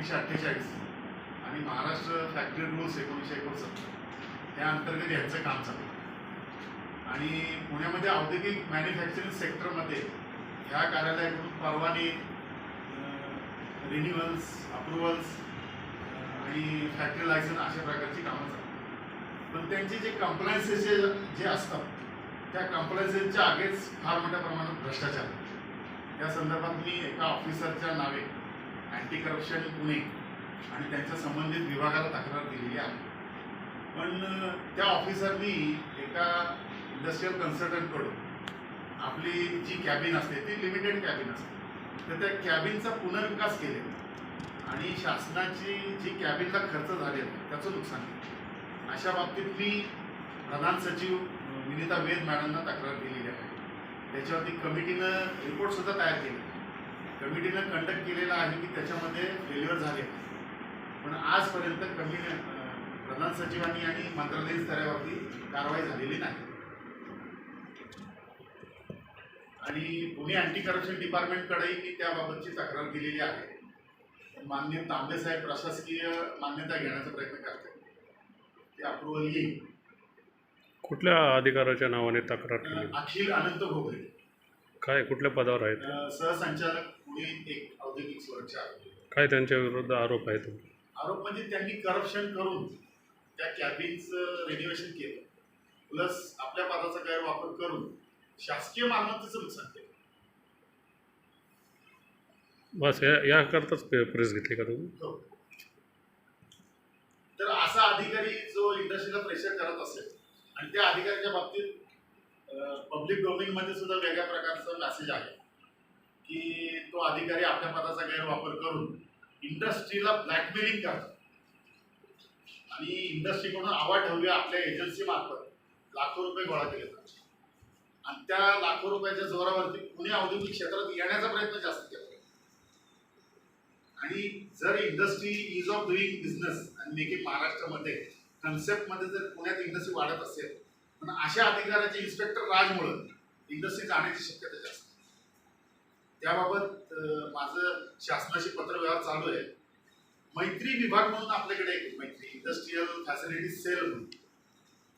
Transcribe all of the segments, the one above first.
एकोणीसशे अठ्ठेचाळीस आणि महाराष्ट्र फॅक्टरी रूल्स एकोणीसशे एकोणसत्तर. त्या अंतर्गत यांचं काम चालू आहे. आणि पुण्यामध्ये औद्योगिक मॅन्युफॅक्चरिंग सेक्टरमध्ये ह्या कार्यालयाकडून परवाने रिन्युअल्स अप्रुव्हल्स आणि फॅक्टरी लायसन अशा प्रकारची कामं चालतात पण त्यांचे जे कम्प्लायन्सेस जे असतात त्या कम्प्लायन्सेसच्या आगेच फार मोठ्या प्रमाणात भ्रष्टाचार या त्या संदर्भात मी एका ऑफिसरच्या नावे अँटी करप्शन पुणे आणि त्यांच्या संबंधित विभागाला तक्रार दिलेली आहे. पण त्या ऑफिसरनी एका इंडस्ट्रीयल कन्सल्टंटकडून आपली जी कॅबिन असते ती लिमिटेड कॅबिन असते. तर त्या कॅबिनचा पुनर्विकास केलेला आणि शासनाची जी कॅबिनला खर्च झालेला त्याचं नुकसान केलं अशा बाबतीत मी प्रधान सचिव विनिता वेद मॅडमना तक्रार दिलेली आहे. त्याच्यावरती कमिटीनं रिपोर्टसुद्धा तयार केले कमिटीनं कंडक्ट केलेला आहे की त्याच्यामध्ये फेल्युअर झाले. पण आजपर्यंत कमी प्रधान सचिवांनी आणि मंत्रालयीन स्तरावरती कारवाई झालेली नाही. आणि पुणे अँटी करप्शन डिपार्टमेंटकडेही मी त्याबाबतची तक्रार दिलेली आहे. मान्य तांबे साहेब प्रशासकीय मान्यता घेण्याचा प्रयत्न करतात. ते अप्रुव्हल येईल. कुठल्या अधिकाराच्या नावाने तक्रार अखिल अनंत घोगरे. काय कुठल्या पदावर आहेत? सहसंचालक एक औद्योगिक सुरक्षा. काय त्यांच्या विरुद्ध आरोप आहेत आरोप म्हणजे त्यांनी करप्शन करून त्या कॅबिनचं रेन्युएशन केलं. प्लस आपल्या पदाचा गैरवापर करून शासकीय मालमत्तेचं नुकसान केलं. बस या याकरताच प्रेस घेतली का तुम्ही? हो. तर असा अधिकारी जो इंडस्ट्रीला प्रेशर करत असेल आणि त्या अधिकाऱ्याच्या बाबतीत पब्लिक डोमेनमध्ये सुद्धा वेगळ्या प्रकारचा मेसेज आहे. की तो अधिकारी आपल्या पदाचा गैरवापर करून इंडस्ट्रीला ब्लॅकमेलिंग करतो. आणि इंडस्ट्रीकडून आवाज ठेवूया आपल्या एजन्सी मार्फत. लाखो रुपये गोळा केले जातात. आणि त्या लाखो रुपयाच्या जोरावरती पुणे औद्योगिक क्षेत्रात येण्याचा प्रयत्न जास्त केला. आणि जर industry ease of doing business आणि मेक इन महाराष्ट्रामध्ये कन्सेप्टमध्ये जर पुण्यात इंडस्ट्री वाढत असेल पण अशा अधिकाऱ्याचे इन्स्पेक्टर राजमुळे इंडस्ट्री जाण्याची शक्यता जास्त आहे. त्याबाबत माझं शासनाशी पत्रव्यवहार चालू आहे. मैत्री विभाग म्हणून आपल्याकडे एक मैत्री इंडस्ट्रीयल फॅसिलिटी सेल म्हणून.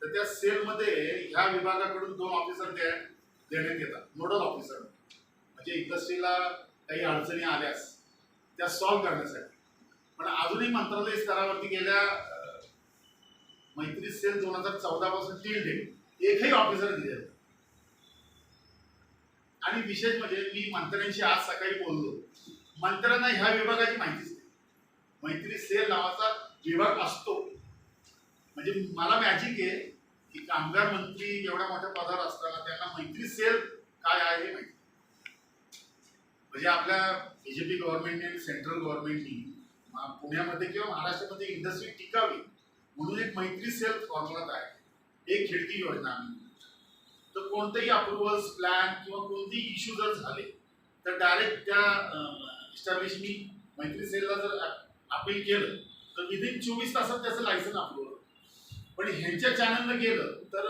तर त्या सेलमध्ये ह्या विभागाकडून दोन ऑफिसर द्या देण्यात येतात नोडल ऑफिसर म्हणजे इंडस्ट्रीला काही अडचणी आल्यास त्या सॉल्व्ह करण्यासाठी. पण अजूनही मंत्रालय स्तरावरती गेल्या मैत्री सेल दोन हजार चौदा पासून टील डेट एकही ऑफिसर दिले आणि विशेष म्हणजे मी मंत्र्यांशी आज सकाळी बोललो. मंत्र्यांना ह्या विभागाची माहितीच नाही. मैत्री सेल नावाचा विभाग असतो. म्हणजे मला मॅजिक आहे की कामगार मंत्री एवढ्या मोठ्या पदावर असताना त्यांना मैत्री सेल काय आहे हे माहिती. म्हणजे आपल्या बीजेपी गव्हर्नमेंटने आणि सेंट्रल गव्हर्नमेंटनी पुण्यामध्ये किंवा महाराष्ट्रामध्ये इंडस्ट्री टिकावी म्हणून एक मैत्री सेल फॉर्म्युलात आहे एक खिडकी योजना आम्ही तर कोणतेही अप्रुव्हल्स प्लॅन किंवा कोणतेही इश्यू जर झाले तर डायरेक्ट त्या इस्टॅब्लिशनी मैत्री सेलला जर अपील केलं तर विदिन चोवीस तासात त्याचं लायसन अप्रूव्ह पण ह्यांच्या चॅनलनं गेलं तर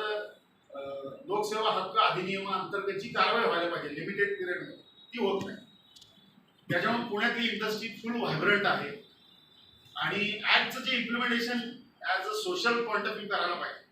लोकसेवा हक्क अधिनियमाअंतर्गत जी कारवाई व्हायला पाहिजे लिमिटेड पिरियडमध्ये ती होत नाही. त्याच्यामुळे पुण्यातली इंडस्ट्री फुल व्हायब्रंट आहे. आणि ऍक्टचं जे implementation as a social point of view करायला पाहिजे.